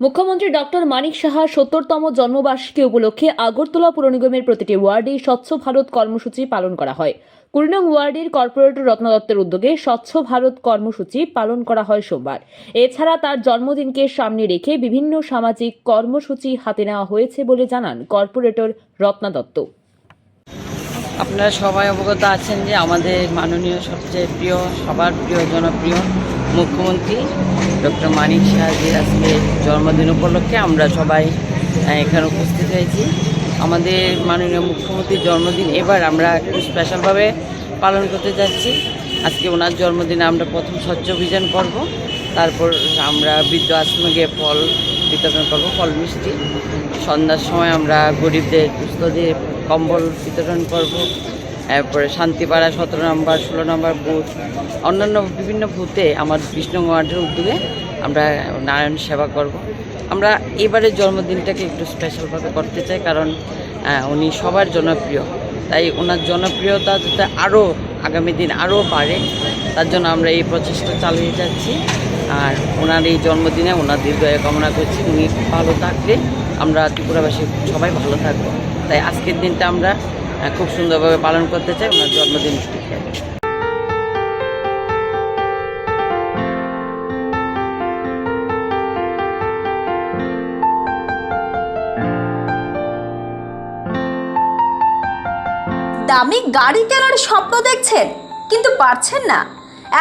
মুখ্যমন্ত্রী ডক্টর মানিক সাহার সত্তরতম জন্মবার্ষিকী উপলক্ষে আগরতলা পুর নিগমের প্রতিটি ওয়ার্ডে স্বচ্ছ ভারত কর্মসূচি পালন করা হয়। কুড়ি নং ওয়ার্ডের কর্পোরেটর রত্ন দত্তের উদ্যোগে স্বচ্ছ ভারত কর্মসূচি পালন করা হয় সোমবার। এছাড়া তার জন্মদিনকে সামনে রেখে বিভিন্ন সামাজিক কর্মসূচি হাতে নেওয়া হয়েছে বলে জানান কর্পোরেটর রত্না দত্ত। আপনারা সবাই অবগত আছেন যে আমাদের মাননীয় সবচেয়ে প্রিয়, সবার প্রিয়, জনপ্রিয় মুখ্যমন্ত্রী ডক্টর মানিক সাহাজির আজকে জন্মদিন উপলক্ষে আমরা সবাই এখানে উপস্থিত হয়েছি। আমাদের মাননীয় মুখ্যমন্ত্রীর জন্মদিন এবার আমরা একটু স্পেশালভাবে পালন করতে যাচ্ছি। আজকে ওনার জন্মদিনে আমরা প্রথম স্বচ্ছ অভিযান করব। তারপর আমরা বৃদ্ধ আশ্রমে গিয়ে ফল বিতরণ করব, ফল মিষ্টি। সন্ধ্যার সময় আমরা গরিবদের দুস্থদের কম্বল বিতরণ করব। এরপরে শান্তিপাড়া সতেরো নম্বর, ষোলো নম্বর বুথ, অন্যান্য বিভিন্ন বুথে আমার বিষ্ণু উদ্যোগে আমরা নারায়ণ সেবা করব। আমরা এবারের জন্মদিনটাকে একটু স্পেশালভাবে করতে চাই কারণ উনি সবার জনপ্রিয়। তাই ওনার জনপ্রিয়তা যাতে আরও আগামী দিন আরও বাড়ে, তার জন্য আমরা এই প্রচেষ্টা চালিয়ে যাচ্ছি। আর ওনার এই জন্মদিনে ওনার দীর্ঘায়ু কামনা করছি, উনি ভালো থাকলে আমরা ত্রিপুরাবাসী সবাই ভালো থাকব। তাই আজকের দিনটা আমরা খুব সুন্দরভাবে পালন করতে চাই, ওনার জন্মদিন দামি গাড়ি কেনার স্বপ্ন দেখছেন, কিন্তু পারছেন না।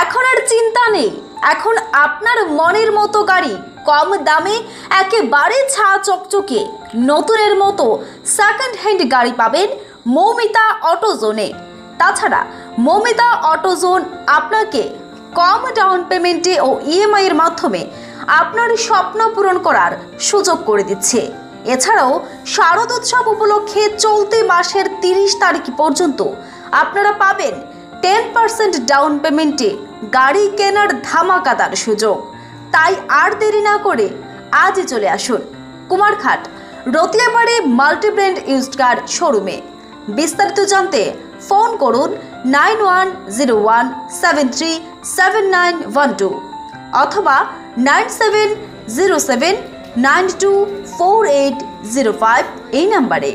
এখন আর চিন্তা নেই, এখন আপনার মনের মতো গাড়ি, কম দামে, একেবারে ছা চকচকে, নতুনের মতো সেকেন্ড হ্যান্ড গাড়ি পাবেন মৌমিতা অটোজোনে। তাছাড়া মৌমিতা অটোজোন আপনাকে কম ডাউন পেমেন্টে ও ইএমআই এর মাধ্যমে আপনার স্বপ্ন পূরণ করার সুযোগ করে দিচ্ছে। এছাড়াও শারদ উৎসব উপলক্ষে চলতি মাসের তিরিশ তারিখ পর্যন্ত আপনারা পাবেন টেন পার্সেন্ট ডাউন পেমেন্টে গাড়ি কেনার ধামাকাদার সুযোগ। তাই আর দেরি না করে আজই চলে আসুন। Kumarghat, Ratiabari multibrand used car শোরুমে। বিস্তারিত জানতে ফোন করুন nine one zero one seven three seven nine one two অথবা nine seven zero seven nine two four eight zero five এই নাম্বারে।